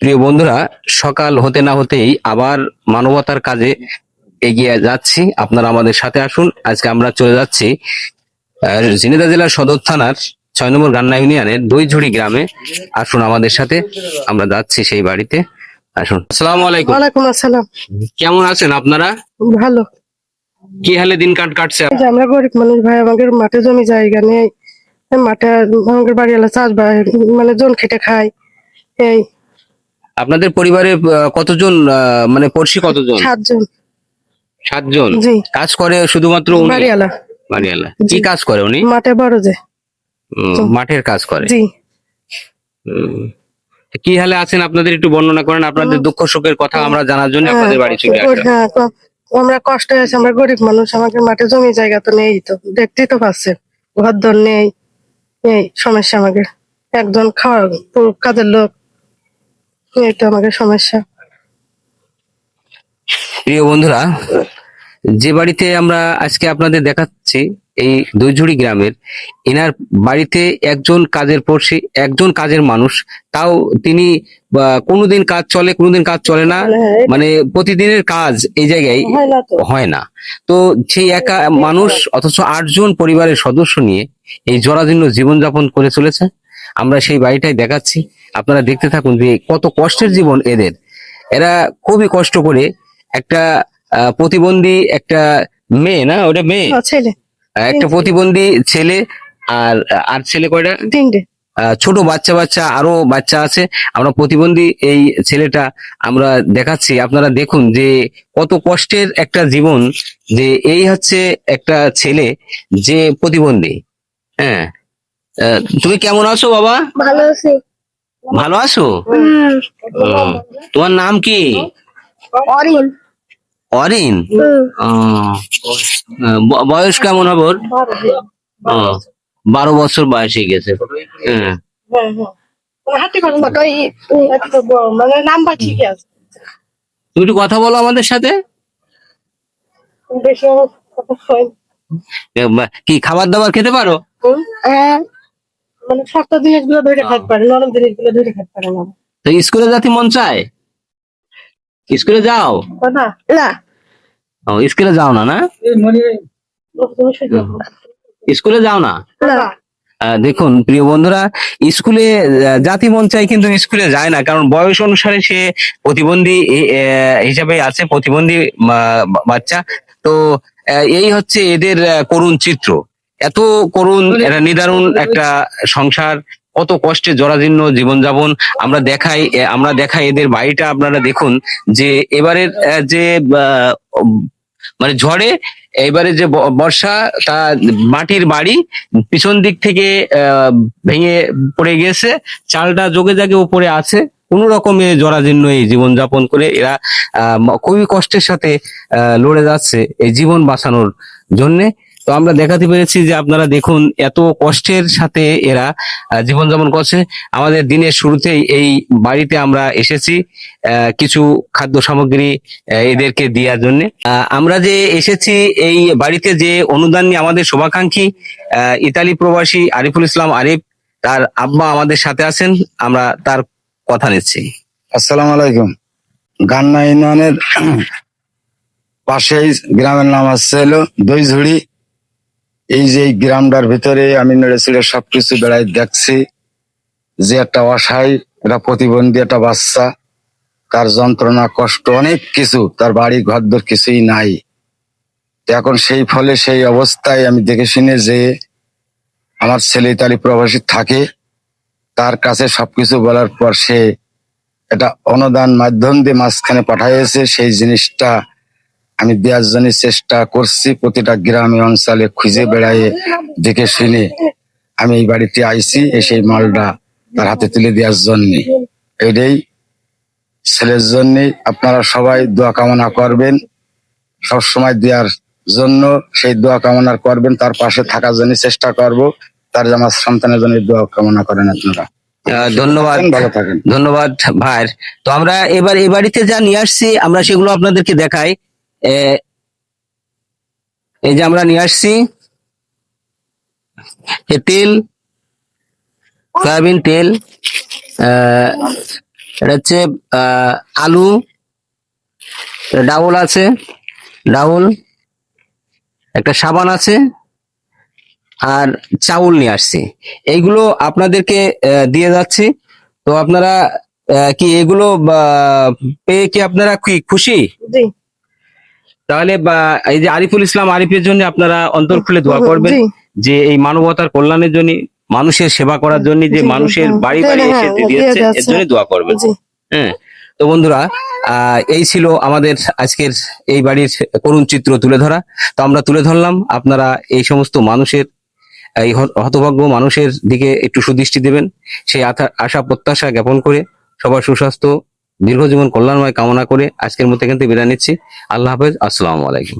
প্রিয় বন্ধুরা সকাল হতে না হতেই আবার মানবতার কাজে এগিয়ে যাচ্ছি। আপনারা আমাদের সাথে আসুন। আজকে আমরা চলে যাচ্ছি ঝিনাইদহ জেলার সদর থানার ছয় নম্বর গান্না ইউনিয়নের দইঝুড়ি গ্রামে। আসুন আমাদের সাথে আমরা যাচ্ছি সেই বাড়িতে। আসুন। আসসালামু আলাইকুম। ওয়ালাইকুম আসসালাম। কেমন আছেন আপনারা? ভালো। কি হালে দিন কাট কাটছে? আমরা গরিব মানুষ ভাই আমাদের মাঠে জমি জায়গা নেই। মাঠে আমাদের বাড়ি চাষ ভাই মানে জন খেটে খাই এই আপনাদের পরিবারে কতজন মানে পড়শি কতজন? সাতজন। সাতজন? কাজ করে শুধুমাত্র উনি? বাড়িওয়ালা। বাড়িওয়ালা। কি কাজ করে উনি? মাঠে বড় যে। মাঠের কাজ করে? জি। কি হালে আছেন আপনাদের একটু বর্ণনা করেন? আপনাদের দুঃখ সুখের কথা আমরা জানার জন্য আপনাদের বাড়ি চলে হ্যাঁ, আসলাম। হ্যাঁ, আমরা কষ্ট আছে আমরা গরিব মানুষ আমাদের মাঠে জমি জায়গা তো নেই তো। দেখতেই তো পাচ্ছেন ঘর দর নেই এই সমস্যা আমাদের। একজন খাওয়া কাজের লোক সমস্যা। প্রিয় বন্ধুরা যে বাড়িতে আমরা আজকে আপনাদের দেখাচ্ছি এই দৈঝুড়ি গ্রামের এনার বাড়িতে একজন কাজের পড়শি একজন কাজের মানুষ তাও তিনি কোনোদিন কাজ চলে কোনোদিন কাজ চলে না হ্যাঁ, মানে প্রতিদিনের কাজ এই জায়গায় হয় না তো। হয় না। তো সেই একা মানুষ অথচ আটজন পরিবারের সদস্য নিয়ে এই জরাজীর্ণ জীবনযাপন করে চলেছে। আমরা সেই বাড়িটাই দেখাচ্ছি। আপনারা দেখতে থাকুন যে কত কষ্টের জীবন এদের। এরা খুবই কষ্ট করে একটা প্রতিবন্ধী একটা মেয়ে না ওটা মেয়ে? ছেলে। একটা প্রতিবন্ধী ছেলে আর আর ছেলে কয়টা? তিনটে ছোট বাচ্চা বাচ্চা আরও বাচ্চা আছে। আমরা প্রতিবন্ধী এই ছেলেটা আমরা দেখাচ্ছি। আপনারা দেখুন যে কত কষ্টের একটা জীবন যে এই হচ্ছে একটা ছেলে যে প্রতিবন্ধী। হ্যাঁ তুমি কেমন আছো বাবা? ভালো আছে। ভালো আছো? তোমার নাম কি? অরিন। অরিন? বয়স কেমন হবে ওর? বারো বছর বয়স হয়ে গেছে হ্যাঁ বড়, মানে তুমি একটু কথা বলো আমাদের সাথে। হয় কি খাবার দাবার খেতে পারো? হ্যাঁ। মানে শক্ত জিনিসগুলো ধরে খাইতে পারে নরম জিনিসগুলো ধরে খাইতে পারে না। তো স্কুলে যাতে মন চায়? স্কুলে যাও? না না। ও স্কুলে যাও না না। স্কুলে যাও না? দেখুন প্রিয় বন্ধুরা স্কুলে জাতি মন চাই কিন্তু স্কুলে যায় না কারণ বয়স অনুসারে সে প্রতিবন্ধী হিসাবে আছে প্রতিবন্ধী বাচ্চা। তো এই হচ্ছে এদের করুণ চিত্র। এত করুণ একটা নিদারুণ একটা সংসার কত কষ্টে জরাজীর্ণ জীবনযাপন। আমরা দেখাই আমরা দেখাই এদের বাড়িটা আপনারা দেখুন যে এবারের যে মানে ঝড়ে এবারে যে বর্ষা তা মাটির বাড়ি পিছন দিক থেকে আহ, ভেঙে পড়ে গেছে চালটা যোগে জাগে উপরে আছে। কোন রকমে জরাজীর্ণ এই জীবনযাপন করে এরা আহ, খুবই কষ্টের সাথে লড়ে যাচ্ছে এই জীবন বাঁচানোর জন্যে। তো আমরা দেখাতে পেরেছি যে আপনারা দেখুন এত কষ্টের সাথে এরা জীবনযাপন করছে। আমাদের দিনের শুরুতেই এই বাড়িতে আমরা এসেছি কিছু খাদ্য সামগ্রী এদেরকে দেওয়ার জন্য। আমরা যে এসেছি, এই বাড়িতে যে অনুদান নিয়ে আমাদের শুভাকাঙ্ক্ষী ইতালি প্রবাসী আরিফুল ইসলাম আরিফ, তার আব্বা আমাদের সাথে আছেন, আমরা তার কথা নিচ্ছি। আসসালামু আলাইকুম। গান্না ইউনিয়নের পাশেই গ্রামের নাম হচ্ছে হলো দইঝুড়ি এই যে গ্রামটার ভিতরে আমি নেড়েছিলে সবকিছু বেড়াই দেখছি যে একটা অসহায়, একটা প্রতিবন্ধী, একটা বাচ্চা, তার যন্ত্রণা, কষ্ট, অনেক কিছু, তার বাড়ি ঘরদর কিছুই নাই। এখন সেই ফলে সেই অবস্থায় আমি দেখে শুনে যে আমার ছেলে তালি প্রবাসী থাকে, তার কাছে সবকিছু বলার পর সে এটা অনুদান মাধ্যম দিয়ে মাঝখানে পাঠাইছে সেই জিনিসটা আমি দেওয়ার জন্য চেষ্টা করছি প্রতিটা গ্রামে অঞ্চলে খুঁজে বেড়াই দেখে শুনে। আমি এই বাড়িতে আইছি এসে মালটা তার হাতে তুলে দেওয়ার জন্য। এটাই ছেলের জন্য। আপনারা সবাই দোয়া কামনা করবেন। সব সময় দেওয়ার জন্য সেই দোয়া কামনা করবেন। তার পাশে থাকার জন্য চেষ্টা করব। তার আমার সন্তানের জন্য দোয়া কামনা করেন আপনারা। ধন্যবাদ। ভালো থাকেন। ধন্যবাদ ভাইয়ের। তো আমরা এবার এই বাড়িতে যা নিয়ে আসছি আমরা সেগুলো আপনাদেরকে দেখাই। এ, এই যে আমরা নিয়ে আসছি তেল, সয়াবিন তেল এটা হচ্ছে আলু, ডাউল আছে, ডাউল, একটা সাবান আছে, আর চাউল নিয়ে আসছি। এইগুলো আপনাদেরকে দিয়ে যাচ্ছি। তো আপনারা কি এগুলো পেয়ে কি আপনারা কি খুশি? তাহলে এই যে আরিফুল ইসলাম আরিফের জন্য আপনারা অন্তর খুলে দোয়া করবেন যে এই মানবতার কল্যাণের জন্য মানুষের সেবা করার জন্য যে মানুষের। বাড়ি বাড়ি এসে হ্যাঁ, দিয়েছে এর জন্য দোয়া করবেন। হ্যাঁ তো বন্ধুরা এই ছিল আমাদের আজকের এই বাড়ির করুণ চিত্র তুলে ধরা। তো আমরা তুলে ধরলাম আপনারা এই সমস্ত মানুষের এই হতভাগ্য মানুষের দিকে একটু সুদৃষ্টি দেবেন। সেই আশা- আশা প্রত্যাশা জ্ঞাপন করে সবার সুস্বাস্থ্য দীর্ঘজীবন কল্যাণময় কামনা করে আজকের মতো এখান থেকে বিদায় নিচ্ছি। আল্লাহ হাফেজ আসসালামু আলাইকুম।